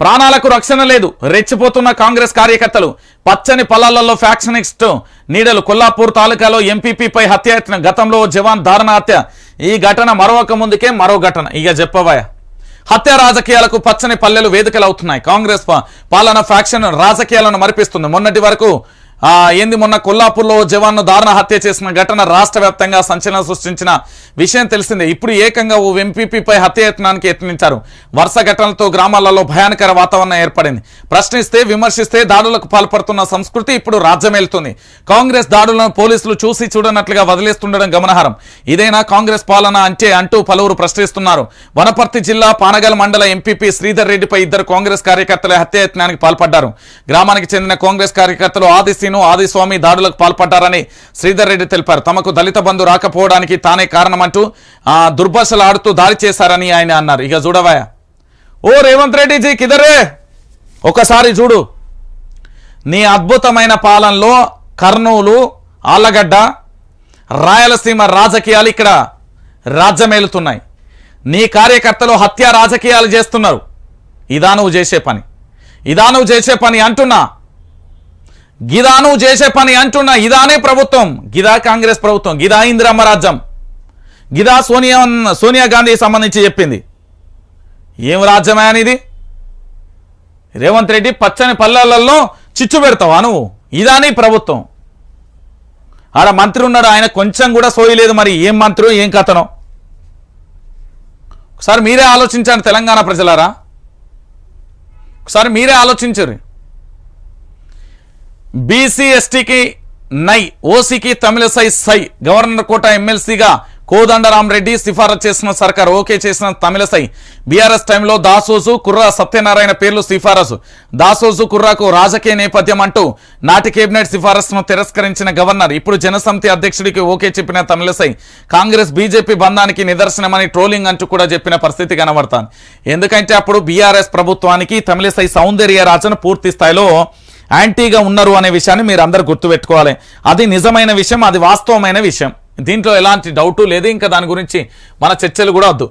ప్రాణాలకు రక్షణ లేదు. రెచ్చిపోతున్న కాంగ్రెస్ కార్యకర్తలు పచ్చని పొలాలలో ఫ్యాక్షనిస్ట్ నీడలు కొల్లాపూర్ తాలూకాలో ఎంపీపీపై హత్యాయత్నం గతంలో జవాన్ దారుణ హత్య. ఈ ఘటన మరొక ముందుకే మరో ఘటన. ఇక చెప్పవా హత్య రాజకీయాలకు పచ్చని పల్లెలు వేదికలు అవుతున్నాయి. కాంగ్రెస్ పాలన ఫ్యాక్షన్ రాజకీయాలను మరిపిస్తుంది. మొన్నటి వరకు ఏంది మొన్న కొల్లాపూర్లో జవాన్ను దారుణ హత్య చేసిన ఘటన రాష్ట్ర వ్యాప్తంగా సంచలనం సృష్టించిన విషయం తెలిసిందే. ఇప్పుడు ఏకంగా ఓ ఎంపీపీపై హత్యాయత్నానికి యత్నించారు. వరుస ఘటనలతో గ్రామాలలో భయానకర వాతావరణం ఏర్పడింది. ప్రశ్నిస్తే విమర్శిస్తే దాడులకు పాల్పడుతున్న సంస్కృతి ఇప్పుడు రాజ్యమేలుతుంది. కాంగ్రెస్ దాడులను పోలీసులు చూసి చూడనట్లుగా వదిలేస్తుండడం గమనార్హం. ఇదైనా కాంగ్రెస్ పాలన అంటే అంటూ పలువురు ప్రశ్నిస్తున్నారు. వనపర్తి జిల్లా పానగల్ మండల ఎంపీపీ శ్రీధర్ రెడ్డిపై ఇద్దరు కాంగ్రెస్ కార్యకర్తల హత్యాయత్నానికి పాల్పడ్డారు. గ్రామానికి చెందిన కాంగ్రెస్ కార్యకర్తలు ఆదిశీను ఆదిస్వామి దాడులకు పాల్పడ్డారని శ్రీధర్ రెడ్డి తెలిపారు. తమకు దళిత బంధు రాకపోవడానికి తానే కారణమంటూ దుర్భాషలు ఆడుతూ దాడి చేశారని ఆయన అన్నారు. ఇక చూడవాయా ఓ రేవంత్ రెడ్డి జీ కిదరే? ఒకసారి చూడు. నీ అద్భుతమైన పాలనలో కర్నూలు ఆళ్ళగడ్డ రాయలసీమ రాజకీయాలు ఇక్కడ రాజ్యమేలుతున్నాయి. నీ కార్యకర్తలు హత్య రాజకీయాలు చేస్తున్నారు. ఇదా నువ్వు చేసే పని. ఇదా నువ్వు చేసే పని అంటున్నా. గిదా నువ్వు చేసే పని అంటున్నా ఇదానే ప్రభుత్వం. గిదా కాంగ్రెస్ ప్రభుత్వం గిదా ఇందిరమ్మ రాజ్యం. గిదా సోనియా సోనియా గాంధీకి సంబంధించి చెప్పింది. ఏం రాజ్యమే అనేది రేవంత్ రెడ్డి పచ్చని పల్లెలలో చిచ్చు పెడతావా నువ్వు? ఇదానే ప్రభుత్వం. ఆడ మంత్రి ఉన్నాడు ఆయన కొంచెం కూడా సోయలేదు మరి. ఏం మంత్రి ఏం కథనో? ఒకసారి మీరే ఆలోచించండి తెలంగాణ ప్రజలారా. ఒకసారి మీరే ఆలోచించరు బీసీ ఎస్టీకి నై ఓసీకి తమిళసై సై గవర్నర్ కోట ఎమ్మెల్సీగా కోదండరాం రెడ్డి సిఫారసు చేసిన సర్కార్ ఓకే చేసిన తమిళసై బీఆర్ఎస్ టైంలో దాసోజు కుర్రా సత్యనారాయణ పేర్లు సిఫారసు. దాసోజు కుర్రాకు రాజకీయ నేపథ్యం అంటూ నాటి కేబినెట్ సిఫారసును తిరస్కరించిన గవర్నర్ ఇప్పుడు జనసమితి అధ్యక్షుడికి ఓకే చెప్పిన తమిళసై కాంగ్రెస్ బీజేపీ బంధానికి నిదర్శనమని ట్రోలింగ్ అంటూ కూడా చెప్పిన పరిస్థితి కనబడతాను ఎందుకంటే అప్పుడు బీఆర్ఎస్ ప్రభుత్వానికి తమిళసై సౌందర్య రాజను పూర్తి స్థాయిలో యాంటీగా ఉన్నారు అనే విషయాన్ని మీరు అందరు గుర్తుపెట్టుకోవాలి. అది నిజమైన విషయం అది వాస్తవమైన విషయం. దీంట్లో ఎలాంటి డౌటు లేదు. ఇంకా దాని గురించి మన చర్చలు కూడా వద్దు.